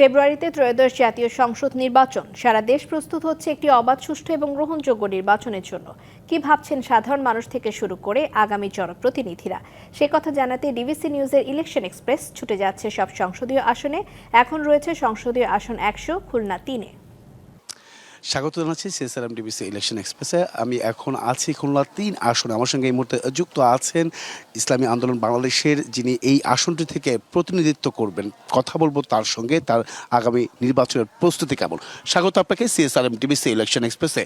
ফেব্রুয়ারিতে ত্রয়োদশ জাতীয় সংসদ নির্বাচন। সারা দেশ প্রস্তুত হচ্ছে একটি অবাধ, সুষ্ঠু এবং গ্রহণযোগ্য নির্বাচনের জন্য। কি ভাবছেন সাধারণ মানুষ থেকে শুরু করে আগামী জনপ্রতিনিধিরা? সে কথা জানাতে ডিবিসি নিউজের ইলেকশন এক্সপ্রেস ছুটে যাচ্ছে সব সংসদীয় আসনে। এখন রয়েছে সংসদীয় আসন একশো, খুলনা তিনে। স্বাগত জানাচ্ছি সিএসআরএম ডিবিসি ইলেকশন এক্সপ্রেসে। আমি এখন আছি খুলনা তিন আসনে। আমার সঙ্গে এই মুহূর্তে যুক্ত আছেন ইসলামী আন্দোলন বাংলাদেশের, যিনি এই আসনটি থেকে প্রতিনিধিত্ব করবেন। কথা বলব তার সঙ্গে। তার আগামী নির্বাচনের প্রস্তুতি কেমন? স্বাগত আপনাকে সিএসআরএম ডিবিসি ইলেকশন এক্সপ্রেসে।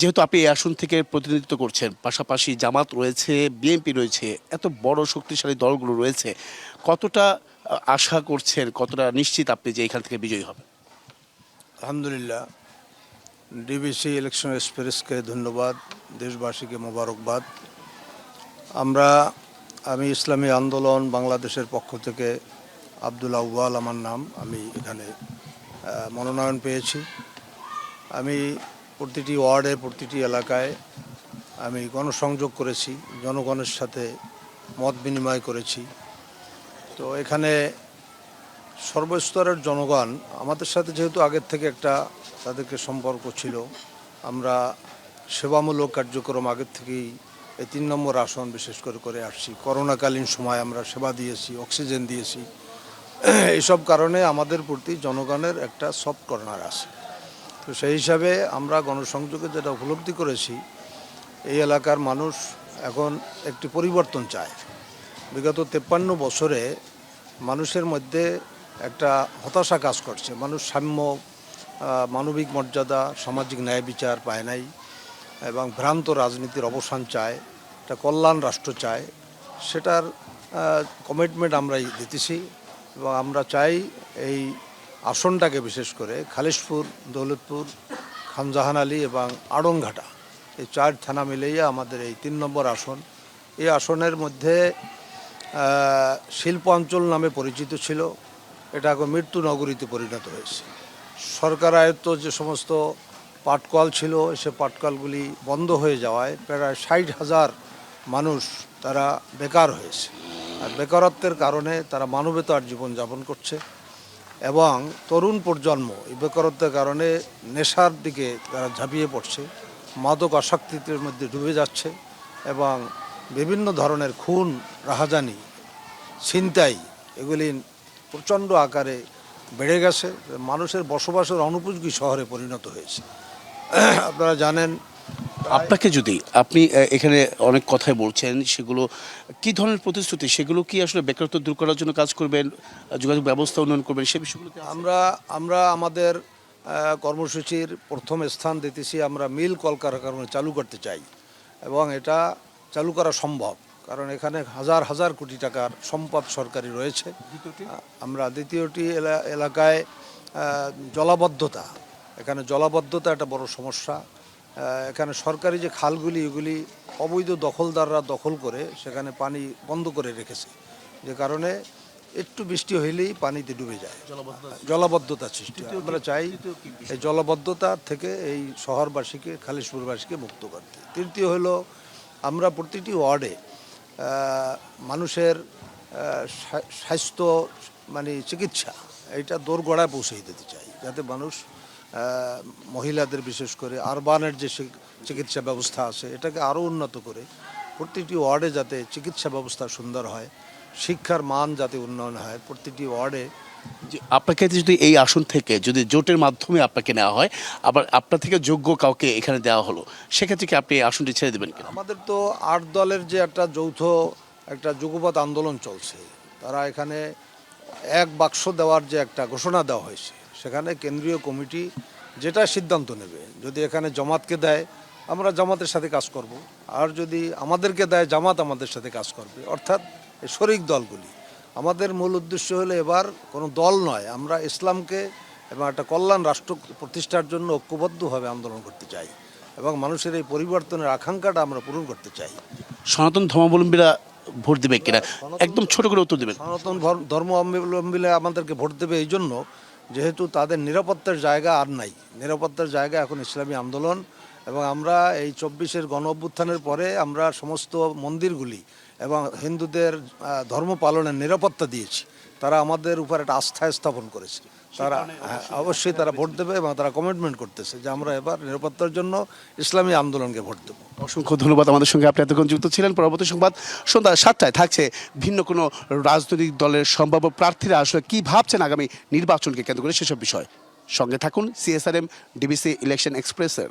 যেহেতু আপনি এই আসন থেকে প্রতিনিধিত্ব করছেন, পাশাপাশি জামাত রয়েছে, বিএনপি রয়েছে, এত বড় শক্তিশালী দলগুলো রয়েছে, কতটা আশা করছেন, কতটা নিশ্চিত আপনি যে এখান থেকে বিজয়ী হবেন? আলহামদুলিল্লাহ। ডিবিসি ইলেকশন এক্সপ্রেসকে ধন্যবাদ, দেশবাসীকে মোবারকবাদ। আমরা, আমি ইসলামী আন্দোলন বাংলাদেশের পক্ষ থেকে আব্দুল আউ্বাল আমার নাম, আমি এখানে মনোনয়ন পেয়েছি। আমি প্রতিটি ওয়ার্ডে, প্রতিটি এলাকায় আমি গণসংযোগ করেছি, জনগণের সাথে মত বিনিময় করেছি। তো এখানে সর্বস্তরের জনগণ আমাদের সাথে যেহেতু আগের থেকে একটা তাদেরকে সম্পর্ক ছিল, আমরা সেবামূলক কার্যক্রম আগের থেকেই এই তিন নম্বর আসন বিশেষ করে করে আসছি। করোনাকালীন সময় আমরা সেবা দিয়েছি, অক্সিজেন দিয়েছি। এইসব কারণে আমাদের প্রতি জনগণের একটা সফট কর্নার আছে। তো সেই হিসাবে আমরা গণসংযোগে যেটা উপলব্ধি করেছি, এই এলাকার মানুষ এখন একটি পরিবর্তন চায়। বিগত তেপ্পান্ন বছরে মানুষের মধ্যে একটা হতাশা কাজ করছে। মানুষ সাম্য মানবিক মর্যাদা সামাজিক ন্যায় বিচার পায় নাই এবং ভ্রান্ত রাজনীতির অবসান চায় একটা কল্যাণ রাষ্ট্র চায় সেটার কমিটমেন্ট আমরা দিতেছি এবং আমরা চাই এই আসনটাকে বিশেষ করে খালিশপুর দৌলতপুর খানজাহান আলী এবং আড়ংঘাটা এই চার থানা মিলেই আমাদের এই তিন নম্বর আসন। এই আসনের মধ্যে আহ, শিল্পাঞ্চল নামে পরিচিত ছিল। এটা এখন মৃত্যু নগরীতে পরিণত হয়েছে। সরকার আয়ত্ত যে সমস্ত পাটকল ছিল, সে পাটকলগুলি বন্ধ হয়ে যাওয়ায় প্রায় ষাট হাজার মানুষ তারা বেকার হয়েছে। আর বেকারত্বের কারণে তারা মানবতার জীবনযাপন করছে এবং তরুণ প্রজন্ম এই বেকারত্বের কারণে নেশার দিকে তারা ঝাঁপিয়ে পড়ছে, মাদক আসক্তির মধ্যে ডুবে যাচ্ছে এবং বিভিন্ন ধরনের খুন, রাহাজানি, ছিনতাই, এগুলি প্রচণ্ড আকারে বেড়ে গেছে। মানুষের বসবাসের অনুপযোগী শহরে পরিণত হয়েছে। আপনারা জানেন আপনাকে যদি আপনি এখানে অনেক কথাই বলছেন সেগুলো কি ধরনের প্রতিশ্রুতি সেগুলো কি আসলে বেকারত্ব দূর করার জন্য কাজ করবেন যোগাযোগ ব্যবস্থা উন্নয়ন করবেন সে বিষয়গুলোতে আমরা আমরা আমাদের কর্মসূচির প্রথম স্থান দিতেছি আমরা মিল কলকারখানা চালু করতে চাই। এবং এটা চালু করা সম্ভব। কারণ এখানে হাজার হাজার কোটি টাকার সম্পদ সরকারি রয়েছে। আমরা দ্বিতীয়টি এলা- এলাকায় জলাবদ্ধতা। এখানে জলাবদ্ধতা একটা বড় সমস্যা। এখানে সরকারি যে খালগুলি এগুলি অবৈধ দখলদাররা দখল করে সেখানে পানি বন্ধ করে রেখেছে। যে কারণে একটু বৃষ্টি হইলেই পানিতে ডুবে যায়। জলাবদ্ধতা সৃষ্টি। আমরা চাই এই জলাবদ্ধতা থেকে এই শহরবাসীকে খালিশপুরবাসীকে মুক্ত করতে। তৃতীয় হলো আমরা প্রতিটি ওয়ার্ডে মানুষের স্বাস্থ্য মানে চিকিৎসা এটা দোরগোড়ায় পৌঁছে দিতে চাই। যাতে মানুষ মহিলাদের বিশেষ করে আরবানের যে চিকিৎসা ব্যবস্থা আছে, এটাকে আরও উন্নত করে, প্রতিটি ওয়ার্ডে যাতে চিকিৎসা ব্যবস্থা সুন্দর হয়, শিক্ষার মান যাতে উন্নয়ন হয়, প্রতিটি ওয়ার্ডে আপনাকে যদি এই আসন থেকে যদি জোটের মাধ্যমে আপনাকে নেওয়া হয়, আবার আপনার থেকে যোগ্য কাউকে এখানে দেওয়া হলো, সেক্ষেত্রে কি আপনি এই আসনটি ছেড়ে দেবেন কিনা? আমাদের তো আট দলের যে একটা যৌথ, একটা যুগপৎ আন্দোলন চলছে, তারা এখানে এক বাক্স দেওয়ার যে একটা ঘোষণা দেওয়া হয়েছে, সেখানে কেন্দ্রীয় কমিটি যেটা সিদ্ধান্ত নেবে, যদি এখানে জামাতকে দেয়, আমরা জামাতের সাথে কাজ করব, আর যদি আমাদেরকে দেয়, জামাত আমাদের সাথে কাজ করবে, অর্থাৎ শরিক দলগুলি। আমাদের মূল উদ্দেশ্য হলো এবার কোনো দল নয় আমরা ইসলামকে এবং একটা কল্যাণ রাষ্ট্র প্রতিষ্ঠার জন্য ঐক্যবদ্ধভাবে আন্দোলন করতে চাই এবং মানুষের এই পরিবর্তনের আকাঙ্ক্ষাটা আমরা পূরণ করতে চাই। সনাতন ধর্মাবলম্বীরা ভোট দেবে কিনা? একদম ছোট করে উত্তর দেবেন। সনাতন ধর- ধর্ম অবলম্বীরা আমাদেরকে ভোট দেবে এই জন্য যেহেতু তাদের নিরাপত্তার জায়গা আর নাই। নিরাপত্তার জায়গা এখন ইসলামী আন্দোলন এবং আমরা এই চব্বিশের গণ অভ্যুত্থানের পরে আমরা সমস্ত মন্দিরগুলি এবং হিন্দুদের ধর্ম পালনের নিরাপত্তা দিয়েছি। তারা আমাদের উপর একটা আস্থা স্থাপন করেছে। তারা হ্যাঁ, অবশ্যই তারা ভোট দেবে এবং তারা কমিটমেন্ট করতেছে যে আমরা এবার নিরাপত্তার জন্য ইসলামী আন্দোলনকে ভোট দেবো। অসংখ্য ধন্যবাদ আমাদের সঙ্গে। আপনি এতক্ষণ যুক্ত ছিলেন। পরবর্তী সংবাদ সন্ধ্যা সাতটায় থাকছে ভিন্ন কোনো রাজনৈতিক দলের সম্ভাব্য প্রার্থীরা আসলে কি ভাবছেন আগামী নির্বাচনকে কেন্দ্র করে সেসব বিষয়। সঙ্গে থাকুন সিএসআরএম ডিবিসি ইলেকশন এক্সপ্রেসের